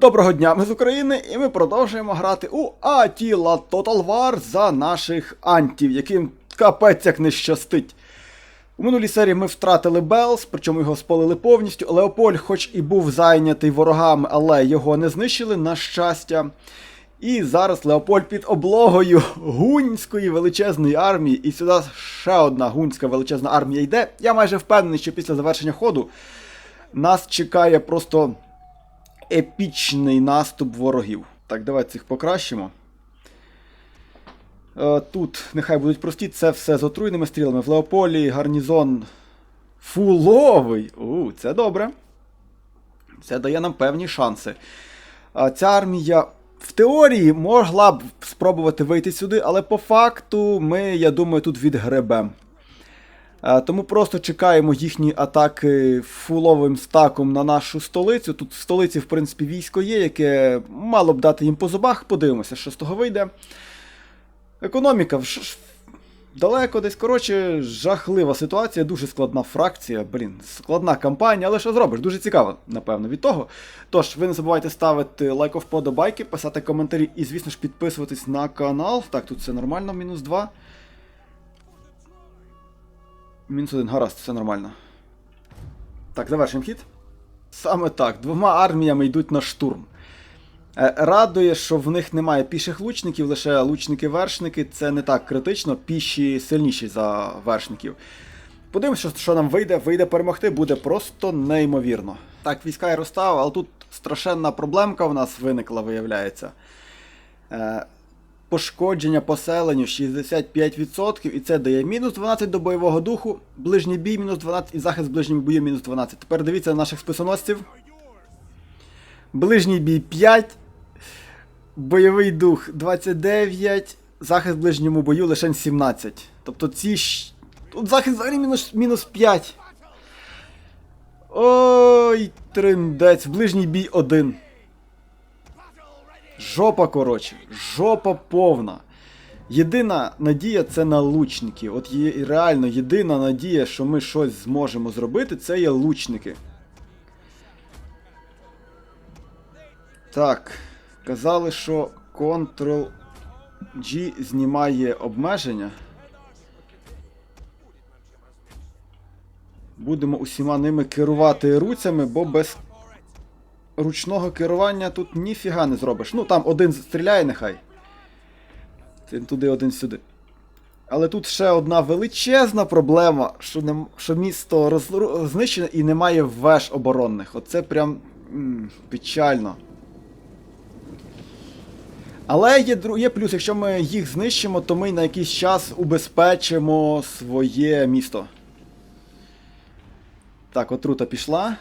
Доброго дня, ми з України, і ми продовжуємо грати у Атіла Total War за наших антів, яким капець як не щастить. У минулій серії ми втратили Белс, причому його спалили повністю. Леополь, хоч і був зайнятий ворогами, але його не знищили, на щастя. І зараз Леополь під облогою гунської величезної армії, і сюди ще одна гунська величезна армія йде. Я майже впевнений, що після завершення ходу нас чекає просто епічний наступ ворогів. Так, давайте їх покращимо. Е, Тут нехай будуть прості, це все з отруйними стрілами. В Леополі гарнізон фуловий. У, це добре. Це дає нам певні шанси. Ця армія в теорії могла б спробувати вийти сюди, але по факту ми, я думаю, тут відгребем. Е, Тому просто чекаємо їхні атаки фуловим стаком на нашу столицю. Тут в столиці, в принципі, військо є, яке мало б дати їм по зубах. Подивимося, що з того вийде. Економіка далеко десь. Коротше, жахлива ситуація, дуже складна фракція. Блін, складна кампанія, але що зробиш? Дуже цікаво, напевно, від того. Тож, ви не забувайте ставити лайк вподобайки, писати коментарі і, звісно ж, підписуватись на канал. Так, тут все нормально, мінус 2. Мінус один, гаразд, все нормально. Так, завершимо хід. Саме так, двома арміями йдуть на штурм. Е, Радує, що в них немає піших лучників, лише лучники-вершники. Це не так критично, піші сильніші за вершників. Подивимося, що, нам вийде. Вийде перемогти, буде просто неймовірно. Так, війська я розставив, але тут страшенна проблемка в нас виникла, виявляється. Пошкодження поселенню 65%, і це дає мінус 12 до бойового духу, ближній бій мінус 12 і захист ближнім бою мінус 12. Тепер дивіться на наших списоносців. Ближній бій 5, бойовий дух 29, захист в ближньому бою лише 17. Тобто ці. Тут захист взагалі мінус, мінус 5. Ой, триндець, ближній бій 1. Жопа, коротше, жопа повна. Єдина надія це на лучників. От є реально єдина надія, що ми щось зможемо зробити, це є лучники. Так, казали, що Ctrl-G знімає обмеження. Будемо усіма ними керувати руцями, бо без ручного керування тут ніфіга не зробиш. Ну там один стріляє нехай. Туди, один сюди. Але тут ще одна величезна проблема, що, не, що місто роз, знищене і немає веж оборонних. Оце прям м, печально. Але є, є плюс, якщо ми їх знищимо, то ми на якийсь час убезпечимо своє місто. Так, отрута пішла.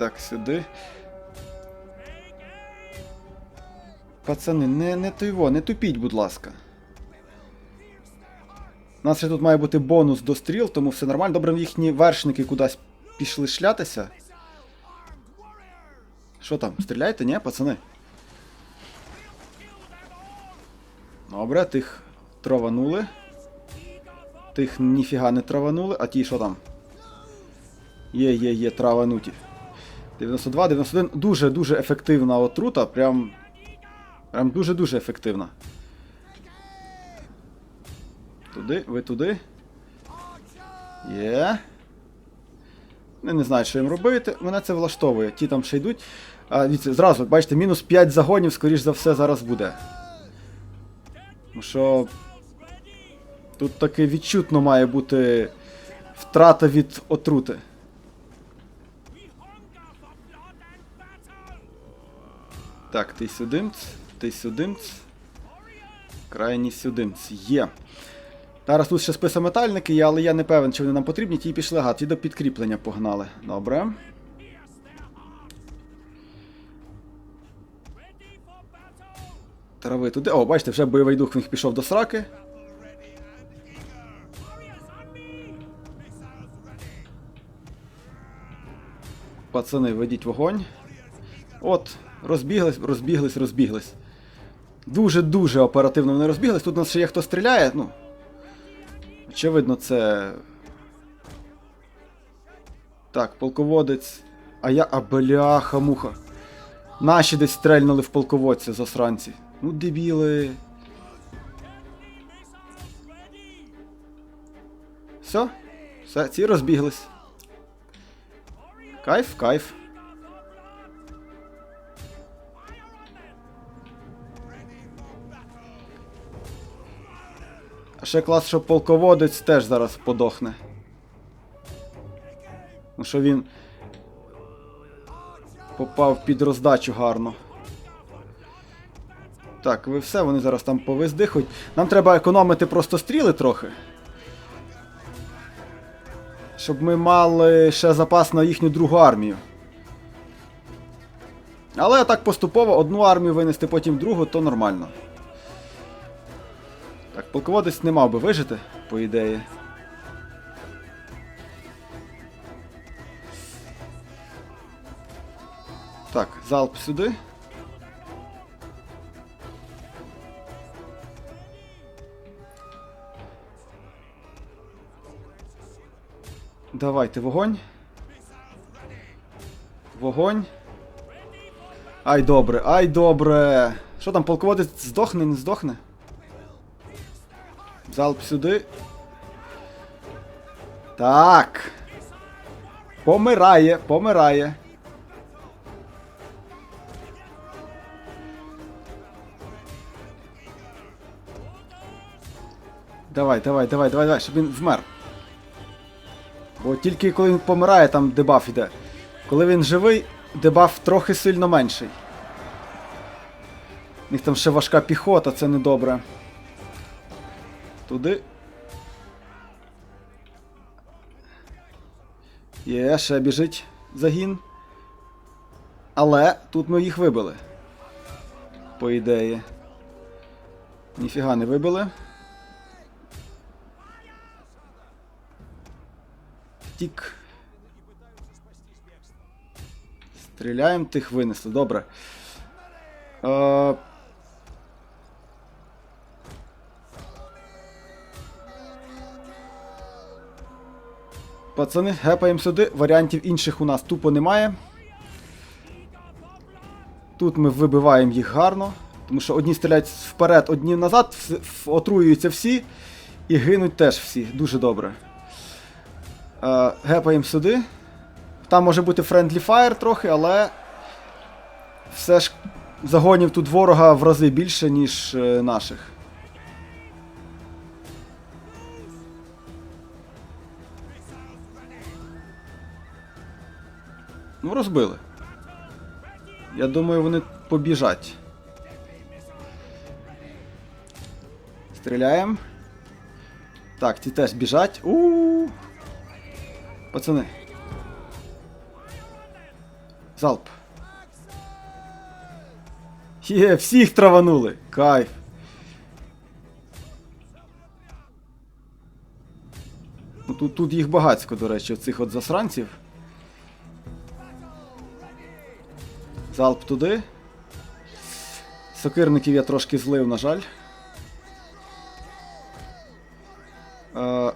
Так, сюди. Пацани, не, не тойво, не тупіть, будь ласка. У нас ще тут має бути бонус до стріл, тому все нормально. Добре, їхні вершники кудись пішли шлятися. Що там, стріляєте, ні, пацани? Добре, тих траванули. Тих ніфіга не траванули, а ті що там? Є, є, є, травануті. 92, 91. Дуже-дуже ефективна отрута. Прям. Прям дуже-дуже ефективна. Туди, ви туди. Є. Не, не знаю, що їм робити. Мене це влаштовує. Ті там ще йдуть. А, дивіться, зразу, бачите, мінус 5 загонів, скоріш за все, зараз буде. Тому що. Тут таки відчутно має бути втрата від отрути. Так, ти сюдимц, ти сюдимц. Крайній сюдимц. Є. Зараз тут ще списометальники є, але я не певен, чи вони нам потрібні. Ті пішли, ага, ті до підкріплення погнали. Добре. Трави туди. О, бачите, вже бойовий дух в них пішов до сраки. Пацани, ведіть вогонь. От, розбіглись, розбіглись, розбіглись. Дуже-дуже оперативно вони розбіглись. Тут у нас ще є хто стріляє. Ну. Очевидно, це. Так, полководець. А я. А бляха муха. Наші десь стрельнули в полководця засранці. Ну, дебіли. Все. Все, ці розбіглись. Кайф, кайф. Ще клас, що полководець теж зараз подохне. Ну що він попав під роздачу гарно. Так, ви все, вони зараз там повиздихають. Нам треба економити просто стріли трохи. Щоб ми мали ще запас на їхню другу армію. Але так поступово одну армію винести, потім другу, то нормально. Так, полководець не мав би вижити, по ідеї. Так, залп сюди. Давайте вогонь. Вогонь. Ай добре, ай добре. Що там, полководець здохне, не здохне? Залп сюди. Так. Помирає, помирає. Давай, давай, давай, давай, давай, щоб він вмер. Бо тільки коли він помирає, там дебаф іде. Коли він живий, дебаф трохи сильно менший. У них там ще важка піхота, це недобре. Туди. Є, ще біжить загін. Але тут ми їх вибили. По ідеї. Ніфіга не вибили. Втік. Стріляємо, тих винесли. Добре. Е... Пацани, гепаємо сюди. Варіантів інших у нас тупо немає. Тут ми вибиваємо їх гарно. Тому що одні стріляють вперед, одні назад, отруюються всі. І гинуть теж всі. Дуже добре. Е, гепаємо сюди. Там може бути friendly fire трохи, але все ж загонів тут ворога в рази більше, ніж е, наших. Ну, розбили. Я думаю, вони побіжать. Стріляємо. Так, ті теж біжать. У-у-у. Пацани. Залп. Є, всіх траванули. Кайф. Ну, тут, тут їх багацько, до речі, цих от засранців. Залп туди. Сокирників я трошки злив, на жаль. Е,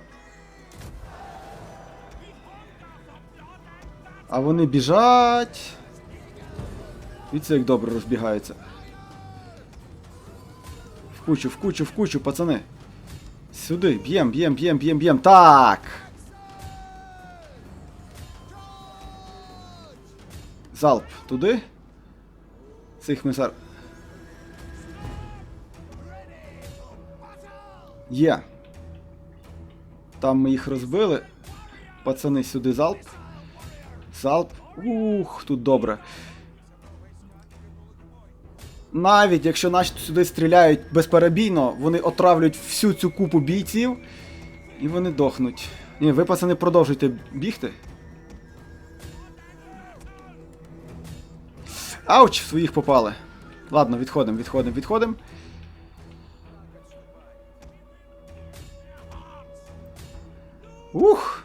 А вони біжать. Дивіться, як добре розбігаються. В кучу, в кучу, в кучу, пацани. Сюди, б'єм, б'єм, б'єм, б'єм, б'єм. Так! Залп туди. Цих ми зараз. Є. Там ми їх розбили. Пацани, сюди залп. Залп. Ух, тут добре. Навіть якщо наші сюди стріляють безперебійно, вони отравлюють всю цю купу бійців. І вони дохнуть. Ні, ви, пацани, продовжуйте бігти. Ауч, в своїх попали. Ладно, відходимо, відходимо, відходимо. Ух!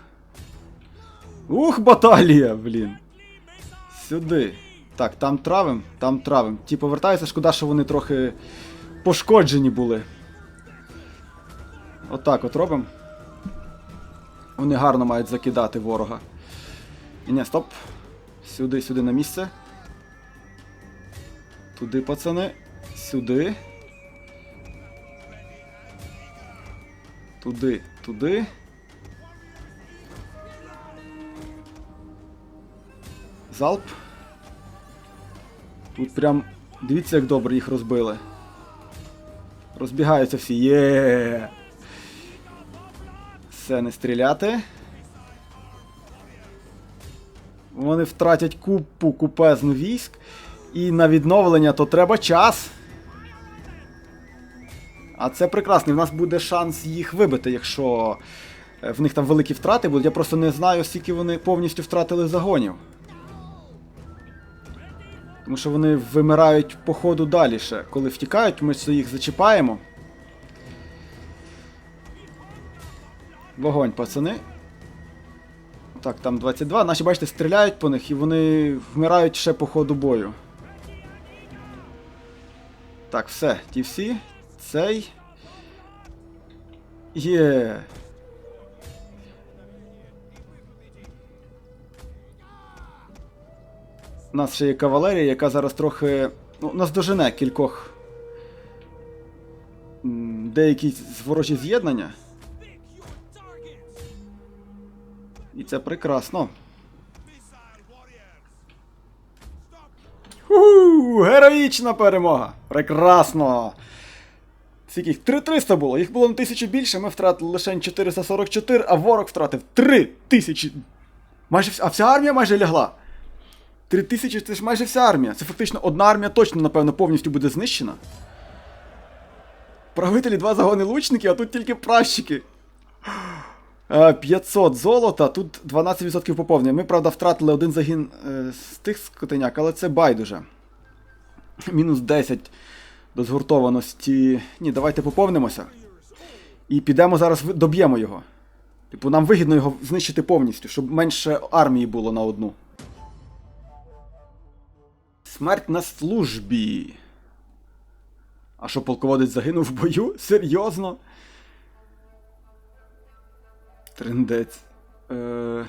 Ух, баталія, блін. Сюди. Так, там травим, там травим. Ті повертаються, шкода, що вони трохи пошкоджені були. Отак от робимо. Вони гарно мають закидати ворога. І ні, стоп. Сюди, сюди на місце. Туди, пацани. Сюди. Туди, туди. Залп. Тут прям. Дивіться, як добре їх розбили. Розбігаються всі. Є. Все, не стріляти. Вони втратять купу купезну військ. І на відновлення то треба час. А це прекрасно. І в нас буде шанс їх вибити, якщо е, в них там великі втрати будуть. Я просто не знаю, скільки вони повністю втратили загонів. Тому що вони вимирають по ходу далі ще. Коли втікають, ми їх зачіпаємо. Вогонь, пацани. Так, там 22. Наші, бачите, стріляють по них і вони вмирають ще по ходу бою. Так, все, ті всі. Цей. Є. У нас ще є кавалерія, яка зараз трохи. Ну, наздожене кількох. Деякі ворожі з'єднання. І це прекрасно. Героїчна перемога! Прекрасно! Скільки їх? 3300 було, їх було на тисячу більше, ми втратили лише 444, а ворог втратив 3000. Майже вся, а вся армія майже лягла. 3000 це ж майже вся армія. Це фактично одна армія точно, напевно, повністю буде знищена. Правителі два загони лучників, а тут тільки пращики. Е, 500 золота, тут 12% поповнення. Ми, правда, втратили один загін е, з тих скотиняк, але це байдуже. Мінус 10 до згуртованості. Ні, давайте поповнимося. І підемо зараз доб'ємо його. Типу, нам вигідно його знищити повністю, щоб менше армії було на одну. Смерть на службі. А що полководець загинув в бою? Серйозно? Трендець. Е...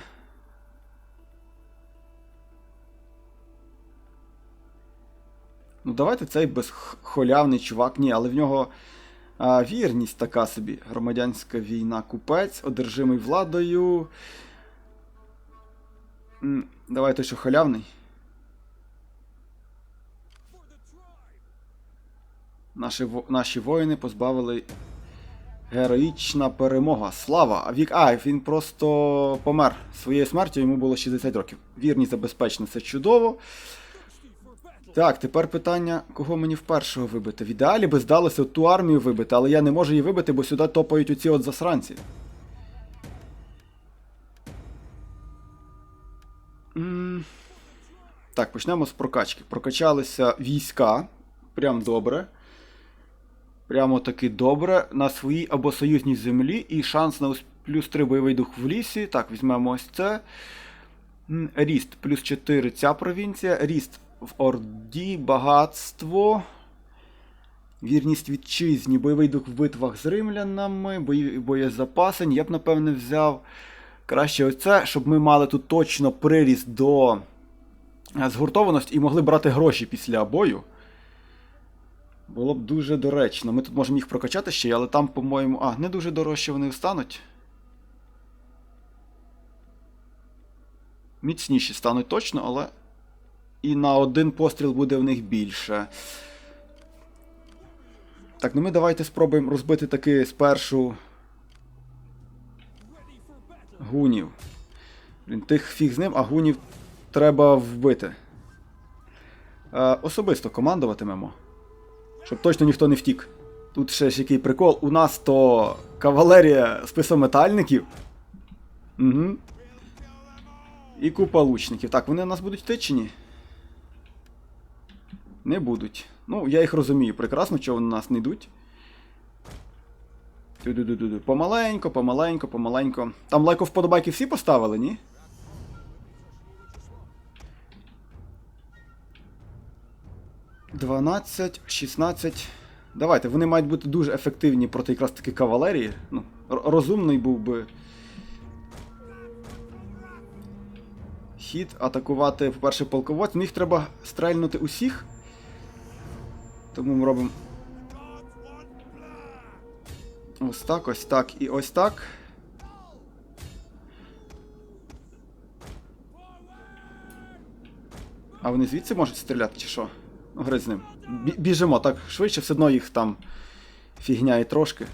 Ну, давайте цей безхолявний чувак. Ні, але в нього а, вірність така собі. Громадянська війна, купець, одержимий владою. Давайте, що халявний. Наші, во- наші воїни позбавили Героїчна перемога. Слава! А вік. А, він просто помер своєю смертю, йому було 60 років. Вірність забезпечена, це чудово. Так, тепер питання, кого мені впершого вибити. В ідеалі би здалося ту армію вибити, але я не можу її вибити, бо сюди топають оці от засранці. М, Так, почнемо з прокачки. Прокачалися війська. Прям добре. Прямо таки добре на своїй або союзній землі і шанс на плюс 3 бойовий дух в лісі. Так, візьмемо ось це. Ріст плюс 4 ця провінція. Ріст в Орді, багатство. Вірність вітчизні, бойовий дух в битвах з римлянами, боєзапасень. Я б, напевне, взяв краще оце, щоб ми мали тут точно приріст до е, згуртованості і могли брати гроші після бою. Було б дуже доречно. Ми тут можемо їх прокачати ще, але там, по-моєму. А, не дуже дорожче вони стануть. Міцніші стануть точно, але. І на один постріл буде в них більше. Так, ну ми давайте спробуємо розбити таки спершу. Гунів. Блін, тих фіг з ним, а гунів треба вбити. Е, особисто командуватимемо. Щоб точно ніхто не втік. Тут ще ж який прикол. У нас то кавалерія списометальників. Угу. І купа лучників. Так, вони у нас будуть йти чи ні? Не будуть. Ну, я їх розумію прекрасно, чого вони у нас не йдуть. Помаленько, помаленько, помаленько. Там лайко вподобайки всі поставили, ні? Дванадцять, шістнадцять. Давайте, вони мають бути дуже ефективні проти якраз таки кавалерії. Ну, розумний був би. Хід атакувати, по-перше, полководців. Ну, їх треба стрельнути усіх. Тому ми робимо. Ось так, ось так і ось так. А вони звідси можуть стріляти, чи що? Ну, гри з ним. Біжимо, так швидше, все одно їх там фігня і трошки.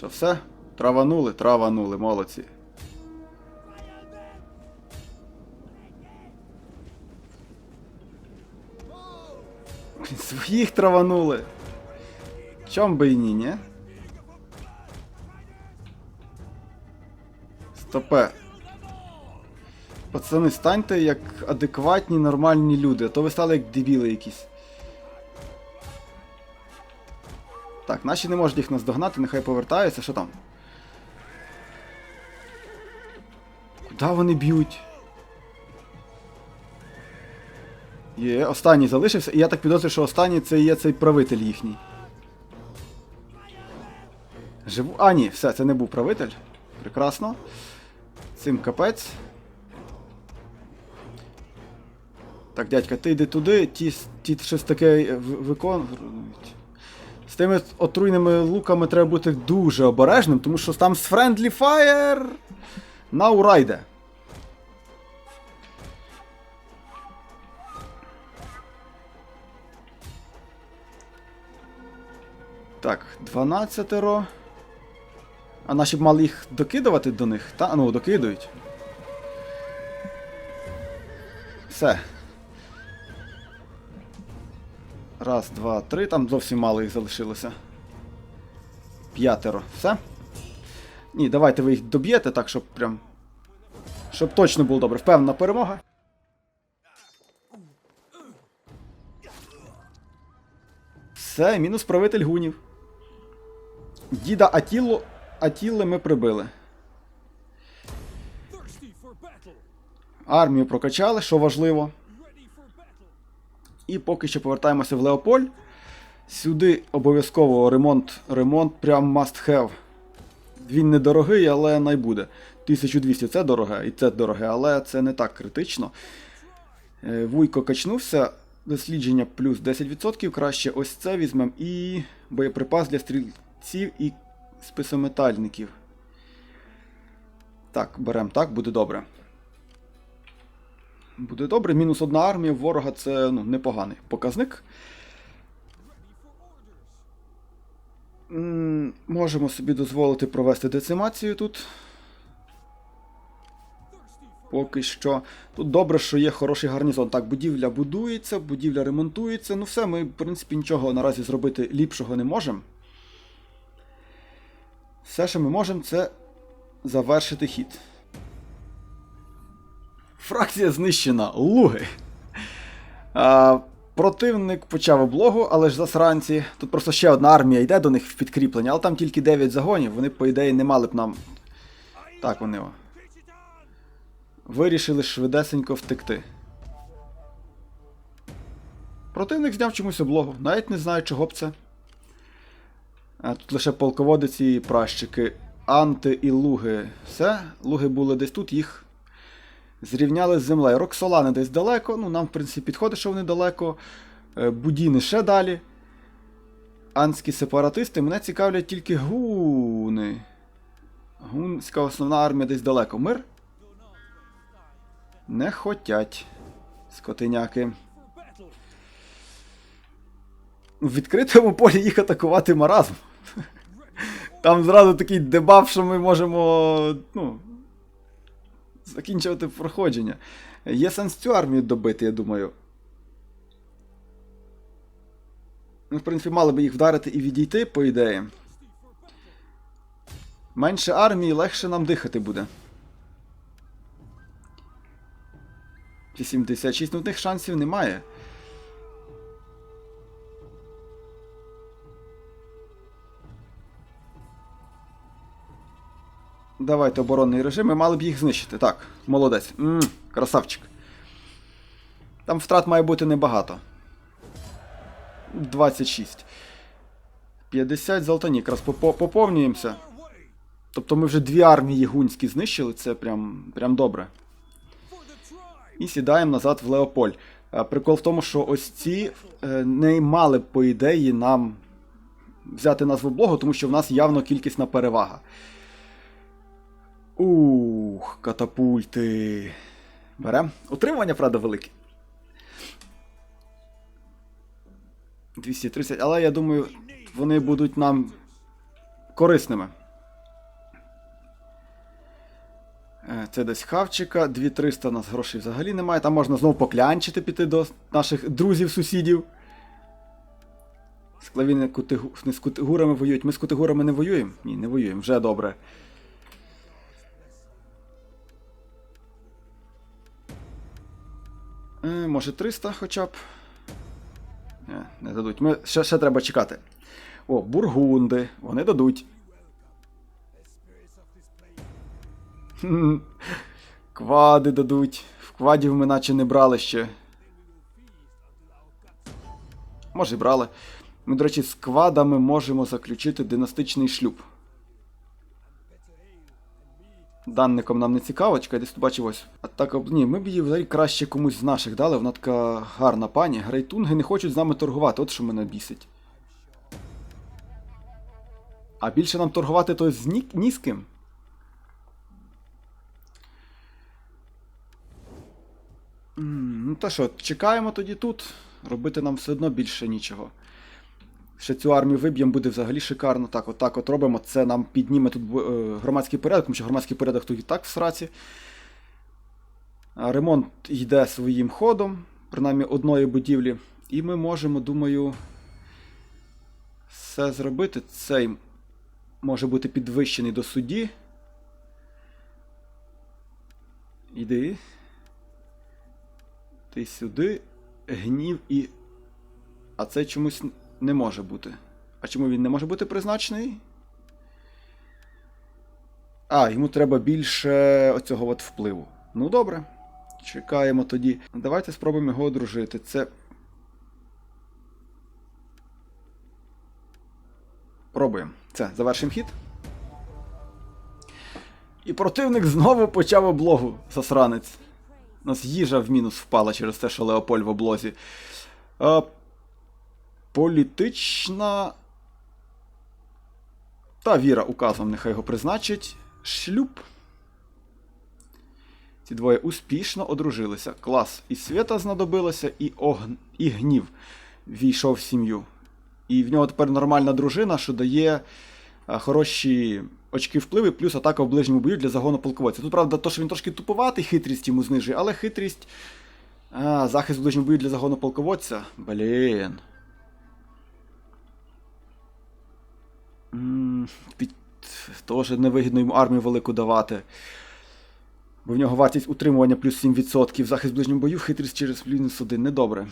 Що, все? Траванули, траванули, молодці. Своїх траванули. Чом би і ні, ні? Стопе. Пацани, станьте як адекватні, нормальні люди, а то ви стали як дебіли якісь. Так, наші не можуть їх наздогнати, нехай повертаються, що там? Куди вони б'ють? Є, останній залишився, і я так підозрюю, що останній це є цей правитель їхній. Живу. А, ні, все, це не був правитель. Прекрасно. Цим капець. Так, дядька, ти йди туди, ті, ті щось таке виконують. Тими отруйними луками треба бути дуже обережним, тому що там з Friendly Fire на ура йде. Так, 12. -ро. А наші б мали їх докидувати до них? Та, ну, докидують. Все. Раз, два, три. Там зовсім мало їх залишилося. П'ятеро. Все? Ні, давайте ви їх доб'єте так, щоб прям. Щоб точно було добре. Впевнена перемога. Все, мінус правитель гунів. Діда Атілу, Атілли ми прибили. Армію прокачали, що важливо. І поки що повертаємося в Леополь. Сюди обов'язково ремонт, ремонт прям must have. Він недорогий, але найбуде. 1200 це дороге, і це дороге, але це не так критично. Е, Вуйко качнувся. Дослідження плюс 10% краще. Ось це візьмемо. І боєприпас для стрільців і списометальників. Так, беремо так, буде добре. Буде добре. Мінус одна армія ворога це ну, непоганий показник. Можемо собі дозволити провести децимацію тут. Поки що. Тут добре, що є хороший гарнізон. Так, будівля будується, будівля ремонтується. Ну все, ми, в принципі, нічого наразі зробити ліпшого не можемо. Все, що ми можемо, це завершити хід. Фракція знищена. Луги. А, противник почав облогу, але ж засранці. Тут просто ще одна армія йде до них в підкріплення, але там тільки 9 загонів. Вони, по ідеї, не мали б нам. Так, вони. о. Вирішили швидесенько втекти. Противник зняв чомусь облогу. Навіть не знаю, чого б це. А тут лише полководиці і пращики. Анти і луги. Все, луги були десь тут, їх зрівняли з землею. Роксолани десь далеко. Ну, нам, в принципі, підходить, що вони далеко. Е, Будіни ще далі. Анські сепаратисти. Мене цікавлять тільки гуни. Гунська основна армія десь далеко. Мир? Не хотять. Скотиняки. В відкритому полі їх атакувати маразм. Там зразу такий дебаф, що ми можемо. ну. Закінчувати проходження. Є сенс цю армію добити, я думаю. Ну, в принципі, мали би їх вдарити і відійти, по ідеї. Менше армії, легше нам дихати буде. 86, ну в них шансів немає. Давайте оборонний режим. Ми мали б їх знищити. Так, молодець. м красавчик. Там втрат має бути небагато. 26. 50 золотані. Якраз попо- поповнюємося. Тобто ми вже дві армії гунські знищили, це прям, прям добре. І сідаємо назад в Леополь. Е, Прикол в тому, що ось ці е, не мали б, по ідеї, нам взяти нас в тому що в нас явно кількісна перевага. Ух, катапульти. Берем. Утримування, правда, велике. 230, але я думаю, вони будуть нам корисними. Е, Це десь хавчика, 2300 у нас грошей взагалі немає. Там можна знову поклянчити піти до наших друзів-сусідів. Склавіни кутигу... з кутигурами воюють. Ми з кутигурами не воюємо? Ні, не воюємо, вже добре. Може 300 хоча б. Не, не дадуть. Ми... Ще, ще треба чекати. О, бургунди. Вони дадуть. Квади дадуть. В квадів ми наче не брали ще. Може, і брали. Ми, до речі, з квадами можемо заключити династичний шлюб. Данником нам не цікаво, чекай, десь тут бачив ось. А так, ні, ми б її взагалі краще комусь з наших дали, вона така гарна пані. Грейтунги не хочуть з нами торгувати, от що мене бісить. А більше нам торгувати то з ні, ні з ким. Ну та що, чекаємо тоді тут. Робити нам все одно більше нічого. Ще цю армію виб'ємо, буде взагалі шикарно. Так, от от робимо. Це нам підніме тут е, громадський порядок, тому що громадський порядок тут і так в сраці. Ремонт йде своїм ходом, принаймні одної будівлі. І ми можемо, думаю, все зробити. Цей може бути підвищений до судді. Іди. Ти сюди, гнів і. А це чомусь не може бути. А чому він не може бути призначений? А, йому треба більше оцього от впливу. Ну добре. Чекаємо тоді. Давайте спробуємо його одружити. Це. Пробуємо. Це, завершимо хід. І противник знову почав облогу, засранець. У нас їжа в мінус впала через те, що Леополь в облозі. Е, політична. Та віра указом, нехай його призначить. Шлюб. Ці двоє успішно одружилися. Клас. І свята знадобилося, і, огн... і гнів війшов в сім'ю. І в нього тепер нормальна дружина, що дає хороші очки впливи, плюс атака в ближньому бою для загону полководця. Тут, правда, то, що він трошки туповатий, хитрість йому знижує, але хитрість. А, захист в ближньому бою для загону полководця. Блін. Під... Теж невигідно йому армію велику давати. Бо в нього вартість утримування плюс 7%, захист в ближньому бою, хитрість через мінус 1. Недобре.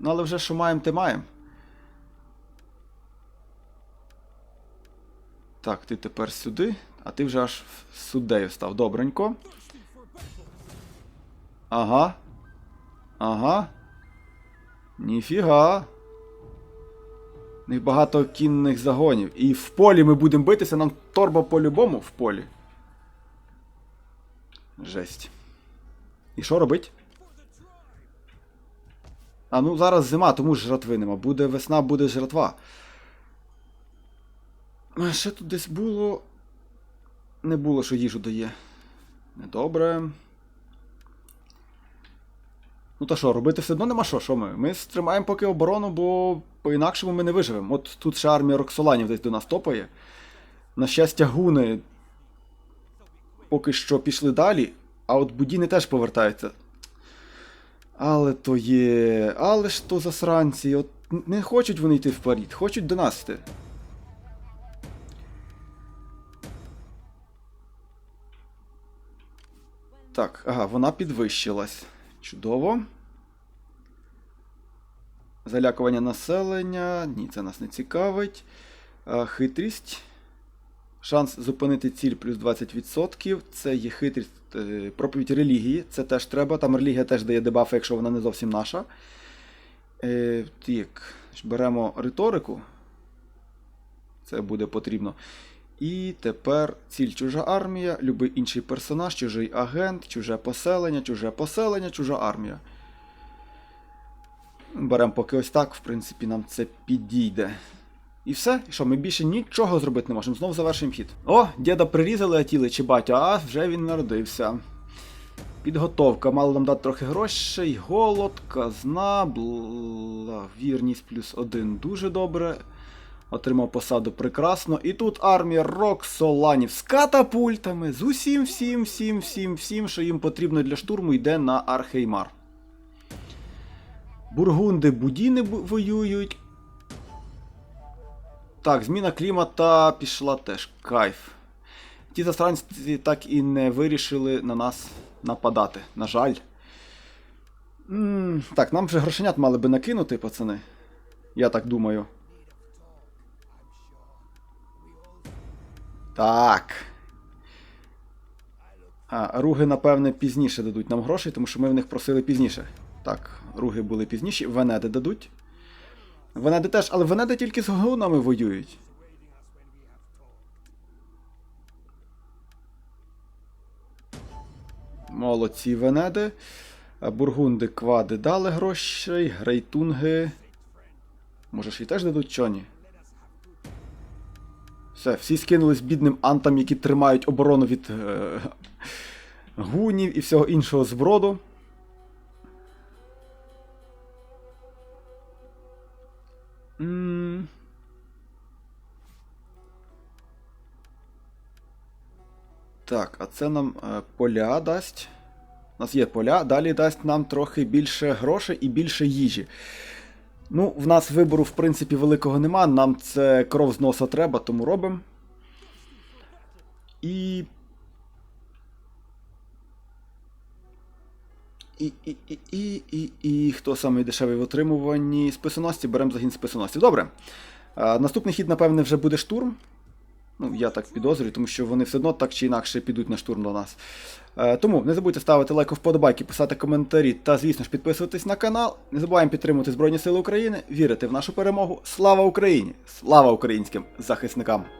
Ну але вже що маємо, те маємо. Так, ти тепер сюди, а ти вже аж суддею став. Добренько. Ага. Ага. Ніфіга. У них багато кінних загонів. І в полі ми будемо битися, нам торба по-любому в полі. Жесть. І що робить? А ну зараз зима, тому ж жратви нема. Буде весна, буде жратва. А ще тут десь було. Не було, що їжу дає. Недобре. Ну та що, робити все одно нема що, що ми? Ми стримаємо поки оборону, бо по-інакшому ми не виживемо. От тут ще армія Роксоланів десь до нас топає. На щастя, гуни поки що пішли далі, а от будіни теж повертаються. Але то є. Але ж то засранці. От не хочуть вони йти вперед, хочуть до нас йти. Так, ага, вона підвищилась. Чудово. Залякування населення. Ні, це нас не цікавить. Хитрість. Шанс зупинити ціль плюс 20%. Це є хитрість е, проповідь релігії. Це теж треба. Там релігія теж дає дебафи, якщо вона не зовсім наша. Е, так, беремо риторику. Це буде потрібно. І тепер ціль чужа армія, любий інший персонаж, чужий агент, чуже поселення, чуже поселення, чужа армія. Беремо поки ось так, в принципі, нам це підійде. І все, і що, ми більше нічого зробити не можемо. Знову завершуємо хід. О, діда прирізали, а тіли чи батя, а вже він народився. Підготовка. Мало нам дати трохи грошей, голод, казна, бла, вірність плюс один дуже добре. Отримав посаду прекрасно. І тут армія Роксоланів з катапультами, з усім, всім, всім, всім, всім, що їм потрібно для штурму, йде на Археймар. Бургунди Будіни воюють. Так, зміна клімата пішла теж. Кайф. Ті застранці так і не вирішили на нас нападати. На жаль. м так, нам вже грошенят мали би накинути, пацани. Я так думаю. Так. А, руги, напевне, пізніше дадуть нам грошей, тому що ми в них просили пізніше. Так, руги були пізніші, венеди дадуть. Венеди теж, але венеди тільки з гунами воюють. Молодці венеди. Бургунди квади дали грошей, грейтунги. Може, ж і теж дадуть чоні? Все, всі скинулись бідним антам, які тримають оборону від е, гунів і всього іншого зброду. М. Так, а це нам е, поля дасть. У нас є поля, далі дасть нам трохи більше грошей і більше їжі. Ну, в нас вибору, в принципі, великого нема. Нам це кров з носа треба, тому робимо. І. І, і, і, і, і, і хто самий дешевий в отримуванні списоносці, беремо загін списоносців. Добре. Наступний хід, напевне, вже буде штурм. Ну, я так підозрюю, тому що вони все одно так чи інакше підуть на штурм до нас. Е, тому не забудьте ставити лайк, вподобайки, писати коментарі та, звісно ж, підписуватись на канал. Не забуваємо підтримувати Збройні Сили України, вірити в нашу перемогу. Слава Україні! Слава українським захисникам!